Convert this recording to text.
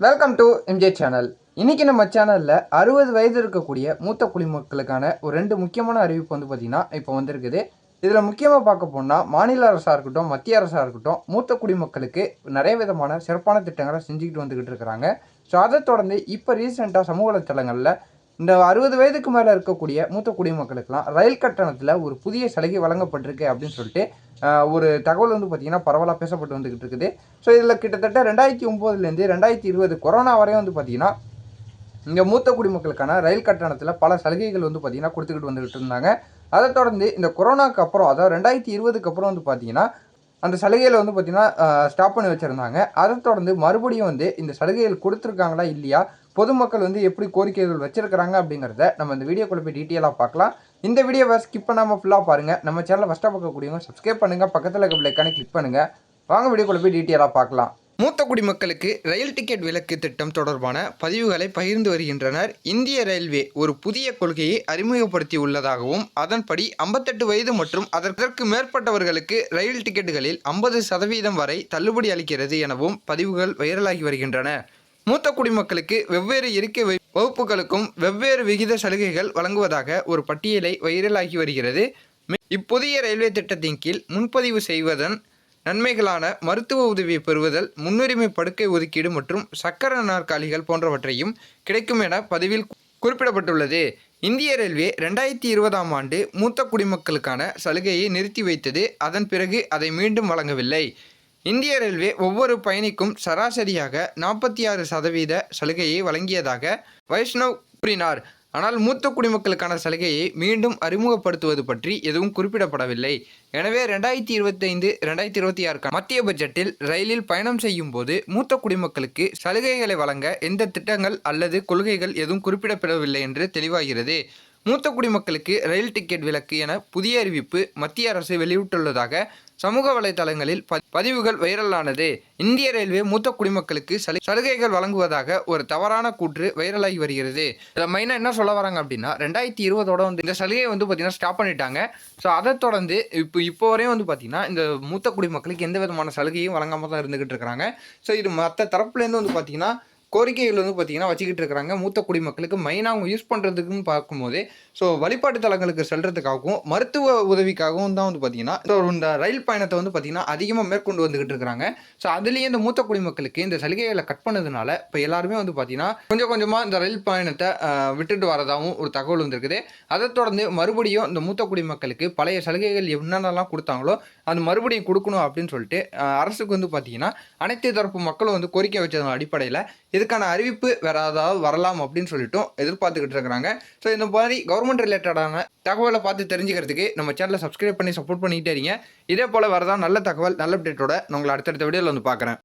Welcome to MJ channel இன்னைக்கு நம்ம சேனலில் அறுபது வயது இருக்கக்கூடிய மூத்த குடிமக்களுக்கான ஒரு ரெண்டு முக்கியமான அறிவிப்பு வந்து பார்த்திங்கன்னா இப்போ வந்திருக்குது. இதில் முக்கியமாக பார்க்க போனால் மாநில அரசாக இருக்கட்டும் மத்திய அரசாக இருக்கட்டும் மூத்த குடிமக்களுக்கு நிறைய விதமான சிறப்பான திட்டங்களை செஞ்சுக்கிட்டு வந்துக்கிட்டு இருக்கிறாங்க. ஸோ அதை தொடர்ந்து இப்போ ரீசெண்டாக சமூக வலைத்தளங்களில் இந்த அறுபது வயதுக்கு மேலே இருக்கக்கூடிய மூத்த குடிமக்களுக்கெல்லாம் ரயில் கட்டணத்தில் ஒரு புதிய சலுகை வழங்கப்பட்டிருக்கு அப்படின்னு சொல்லிட்டு ஒரு தகவல் வந்து பார்த்திங்கன்னா பரவலாக பேசப்பட்டு வந்துக்கிட்டு இருக்குது. ஸோ இதில் கிட்டத்தட்ட ரெண்டாயிரத்தி ஒம்போதுலேருந்து ரெண்டாயிரத்தி இருபது கொரோனா வரையும் வந்து பார்த்திங்கன்னா இங்கே மூத்த குடிமக்களுக்கான ரயில் கட்டணத்தில் பல சலுகைகள் வந்து பார்த்திங்கன்னா கொடுத்துக்கிட்டு வந்துக்கிட்டு இருந்தாங்க. அதை தொடர்ந்து இந்த கொரோனாக்கு அப்புறம் அதாவது ரெண்டாயிரத்தி இருபதுக்கு அப்புறம் வந்து பார்த்திங்கன்னா அந்த சலுகையில் வந்து பார்த்திங்கன்னா ஸ்டாப் பண்ணி வச்சுருந்தாங்க. அதை தொடர்ந்து மறுபடியும் வந்து இந்த சலுகைகள் கொடுத்துருக்காங்களா இல்லையா பொதுமக்கள் வந்து எப்படி கோரிக்கைகள் வச்சிருக்கிறாங்க அப்படிங்கிறத நம்ம இந்த வீடியோக்குள்ள போய் டீட்டெயிலாக பார்க்கலாம். இந்த வீடியோவை ஸ்கிப் பண்ணாமல் ஃபுல்லாக பாருங்கள் நம்ம சேனலை ஃபஸ்ட்டாக பார்க்கக்கூடியவங்க சப்ஸ்கிரைப் பண்ணுங்கள் பக்கத்தில் இருக்க பிள்ளைக்கான கிளிக் பண்ணுங்கள் வாங்க வீடியோக்குள்ள போய் டீட்டெயிலாக பார்க்கலாம். மூத்த குடிமக்களுக்கு ரயில் டிக்கெட் விலக்கு திட்டம் தொடர்பான பதிவுகளை பகிர்ந்து வருகின்றனர். இந்திய ரயில்வே ஒரு புதிய கொள்கையை அறிமுகப்படுத்தி உள்ளதாகவும் அதன்படி ஐம்பத்தெட்டு வயது மற்றும் அதற்கு மேற்பட்டவர்களுக்கு ரயில் டிக்கெட்டுகளில் ஐம்பது சதவீதம் வரை தள்ளுபடி அளிக்கிறது எனவும் பதிவுகள் வைரலாகி வருகின்றன. மூத்த குடிமக்களுக்கு வெவ்வேறு இருக்கை வகுப்புகளுக்கும் வெவ்வேறு விகித சலுகைகள் வழங்குவதாக ஒரு பட்டியலை வைரலாகி வருகிறது. இப்புதிய ரயில்வே திட்டத்தின் கீழ் முன்பதிவு செய்வதன் நன்மைகளான மருத்துவ உதவியை பெறுவதல் முன்னுரிமை படுக்கை ஒதுக்கீடு மற்றும் சக்கர நாற்காலிகள் போன்றவற்றையும் கிடைக்கும் என பதிவில் குறிப்பிடப்பட்டுள்ளது. இந்திய ரயில்வே ரெண்டாயிரத்தி இருபதாம் ஆண்டு மூத்த குடிமக்களுக்கான சலுகையை நிறுத்தி வைத்தது. அதன் பிறகு அதை மீண்டும் வழங்கவில்லை. இந்திய ரயில்வே ஒவ்வொரு பயணிக்கும் சராசரியாக நாற்பத்தி ஆறு சதவீத சலுகையை வழங்கியதாக வைஷ்ணவ் கூறினார். ஆனால் மூத்த குடிமக்களுக்கான சலுகையை மீண்டும் அறிமுகப்படுத்துவது பற்றி எதுவும் குறிப்பிடப்படவில்லை. எனவே ரெண்டாயிரத்தி இருபத்தைந்து ரெண்டாயிரத்தி இருபத்தி ஆறு மத்திய பட்ஜெட்டில் ரயிலில் பயணம் செய்யும் போது மூத்த குடிமக்களுக்கு சலுகைகளை வழங்க எந்த திட்டங்கள் அல்லது கொள்கைகள் எதுவும் குறிப்பிடப்படவில்லை என்று தெளிவாகிறது. மூத்த குடிமக்களுக்கு ரயில் டிக்கெட் விலக்கு என புதிய அறிவிப்பு மத்திய அரசு வெளியிட்டுள்ளதாக சமூக வலைதளங்களில் பதிவுகள் வைரலானது. இந்திய ரயில்வே மூத்த குடிமக்களுக்கு சலு- சலுகைகள் வழங்குவதாக ஒரு தவறான கூற்று வைரலாகி வருகிறது. இதில் மெயினாக என்ன சொல்ல வராங்க அப்படின்னா ரெண்டாயிரத்தி இருபதோட வந்து இந்த சலுகையை வந்து பார்த்தீங்கன்னா ஸ்டாப் பண்ணிட்டாங்க. ஸோ அதை தொடர்ந்து இப்போ இப்போ வரையும் வந்து பார்த்தீங்கன்னா இந்த மூத்த குடிமக்களுக்கு எந்த விதமான சலுகையும் வழங்காம தான் இருந்துகிட்டு இருக்கிறாங்க. ஸோ இது மற்ற தரப்புலேருந்து வந்து பார்த்தீங்கன்னா கோரிக்கைகள் வந்து பார்த்தீங்கன்னா வச்சுக்கிட்டு இருக்கிறாங்க. மூத்த குடிமக்களுக்கு மெயினாக அவங்க யூஸ் பண்ணுறதுக்குன்னு பார்க்கும்போது ஸோ வழிபாட்டு தலங்களுக்கு செல்கிறதுக்காகவும் மருத்துவ உதவிக்காகவும் தான் வந்து பார்த்தீங்கன்னா இந்த இந்த ரயில் பயணத்தை வந்து பார்த்திங்கன்னா அதிகமாக மேற்கொண்டு வந்துக்கிட்டு இருக்கிறாங்க. ஸோ அதுலேயே இந்த மூத்த குடிமக்களுக்கு இந்த சலுகைகளை கட் பண்ணதுனால இப்போ எல்லாருமே வந்து பார்த்திங்கன்னா கொஞ்சம் கொஞ்சமாக இந்த ரயில் பயணத்தை விட்டுட்டு வரதாகவும் ஒரு தகவல் வந்திருக்குது. அதை தொடர்ந்து மறுபடியும் இந்த மூத்த குடிமக்களுக்கு பழைய சலுகைகள் என்னென்னலாம் கொடுத்தாங்களோ அது மறுபடியும் கொடுக்கணும் அப்படின்னு சொல்லிட்டு அரசுக்கு வந்து பார்த்தீங்கன்னா அனைத்து தரப்பு மக்களும் வந்து கோரிக்கை வச்சதன் அடிப்படையில் இதுக்கான அறிவிப்பு வேற ஏதாவது வரலாம் அப்படின்னு சொல்லிட்டும் எதிர்பார்த்துக்கிட்டு இருக்கிறாங்க. ஸோ இந்த மாதிரி கவர்மெண்ட் ரிலேட்டடான தகவலை பார்த்து தெரிஞ்சுக்கிறதுக்கு நம்ம சேனலை சப்ஸ்கிரைப் பண்ணி சப்போர்ட் பண்ணிக்கிட்டே இருங்க. இதே போல் வரதான் நல்ல தகவல் நல்ல அப்டேட்டோட நான் உங்களை அடுத்தடுத்த வீடியோவில் வந்து பார்க்குறேன்.